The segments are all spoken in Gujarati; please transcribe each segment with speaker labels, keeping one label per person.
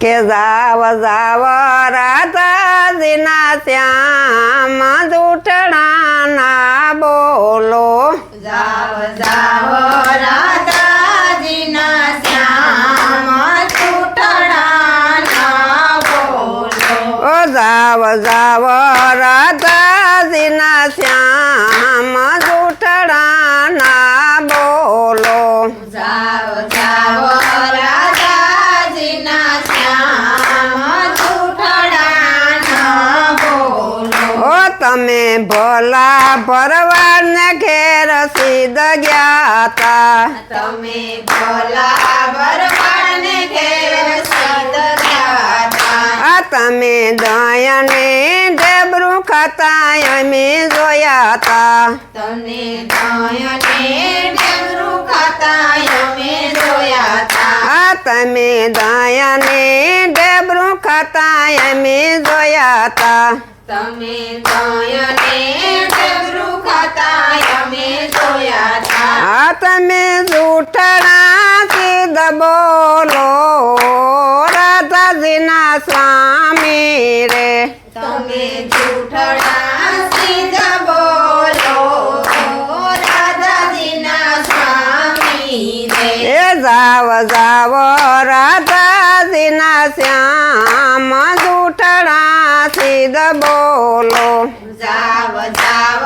Speaker 1: કે જાવ જાવ રાધાજીના શ્યામ જૂઠણા ના બોલો.
Speaker 2: જાવ જાવ રાધાજીના
Speaker 1: તમે ભોલા ભરવાડને ઘેર સીધ ગયા તા
Speaker 2: તમે ભોલા ભરવાડને ઘેર સીધ ગયા તા.
Speaker 1: આ તમે દયાને ડેબરું ખાતા અમે જોયા તા
Speaker 2: તમને દયાને ડમરું ખાતા અમે જોયા તા.
Speaker 1: આ તમે દયાને ડેબરું ખાતા અમે જોયા તા
Speaker 2: તમે દયાને ડમરું ખાતા અમે જોયા તા.
Speaker 1: આ તમે જૂઠણા સીધ બોલો રાધાજીના સ્વામી રે.
Speaker 2: તમે જૂઠડા સીધા બોલો રાધાજીના સ્વામી રે.
Speaker 1: એ જાવ જાવ રાધાજીના શ્યામ જૂઠણા સીધ બોલો
Speaker 2: જાવ જાવ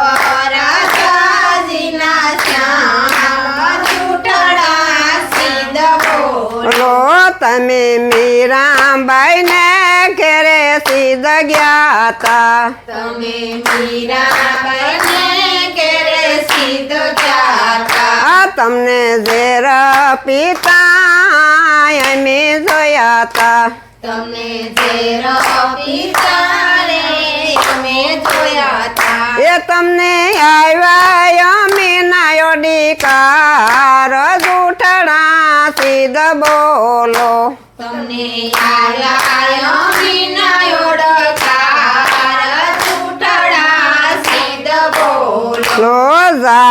Speaker 2: રાધાજીના શ્યામ જૂઠડા સીધા બોલો
Speaker 1: લો તમે મીરાબાઈને ઘેરે સીધ ગયા તા
Speaker 2: તમે મીરાબાઈને ઘેરે સીધો જાતા
Speaker 1: આ તમને ઝેર પિતા અમે જોયા તા
Speaker 2: તમે જે પિતાને અમે જોયા તા
Speaker 1: એ તમને આવ્યા અમે નાયો ડીકાર. જૂઠણા સીધ બોલો.
Speaker 2: તમને આયા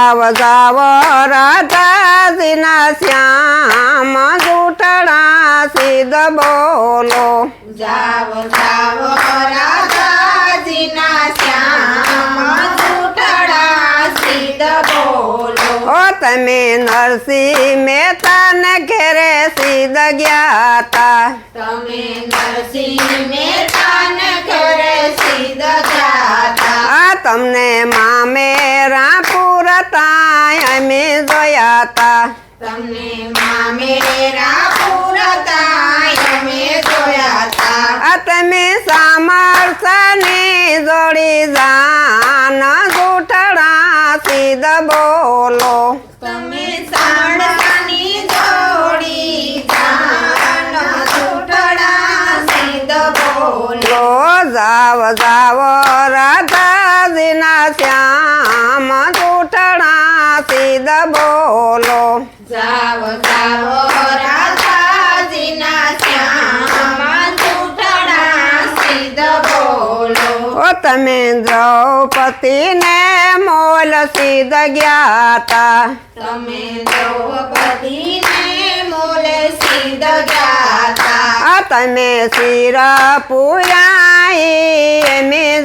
Speaker 1: जाव
Speaker 2: जाव राधा श्याम जुटड़ा सिद बोलो। जाव
Speaker 1: जाव राधा बोलो। नरसी मेहता न घेरे सिद
Speaker 2: ज्ञाता। तमे नरसी मेहता घेरे सिद
Speaker 1: ज्ञाता। तमने मामे પૂરતા અમે જોયા તા
Speaker 2: તમને મામેરા પૂરતા અમે જોયા તા
Speaker 1: આ તમે સામરસાની જોડી જાન જૂઠડા સીધ બોલો.
Speaker 2: બોલો.
Speaker 1: જાવ જાવ રાધાજીના શ્યામ
Speaker 2: ચૂંટણા સીધ બોલો.
Speaker 1: ઓ તમે દ્રૌપદીને મોલ સિદ્ધ ગયા તા
Speaker 2: તમે દ્રૌપદીને મોલ સિદ્ધ
Speaker 1: આ તમે શિર પુરાઈ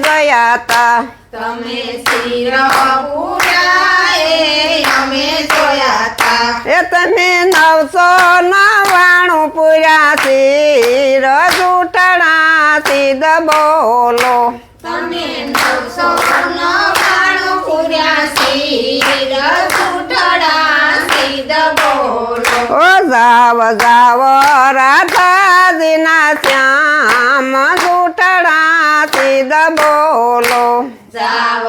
Speaker 1: જોયા તા
Speaker 2: તમે શિર પુરાએ અમે જોયા તા
Speaker 1: એ તમે નવસો નવાણું પૂર્યા શિર જૂઠણા સીધ બોલો
Speaker 2: તમે નવસો નવાણું પૂર્યા શિર ચૂંટણા બોલો
Speaker 1: ઓ જાવ જાવ રાધાજીના શ્યામ જૂઠણા સીધ બોલો
Speaker 2: જાવ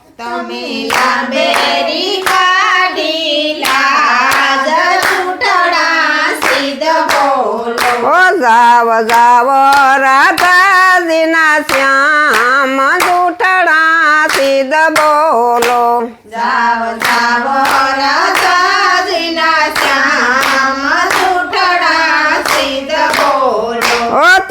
Speaker 2: જાવ
Speaker 1: જાવ રાધાજીના શ્યામ જૂઠડા સીધ બોલો.
Speaker 2: જાવ જાવ રાધા
Speaker 1: ઓ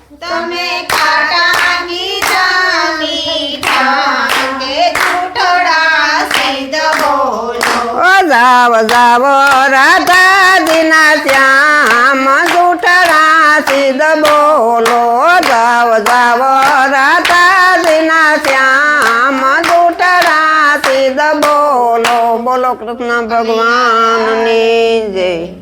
Speaker 1: ઓ જાવ રાધા દિના શ્યામ જૂઠરા સિદ્ધ બોલો, જાવ જાવ દિના શ્યામ જૂઠરા સિદ્ધ બોલો બોલો કૃષ્ણ ભગવાનની જય.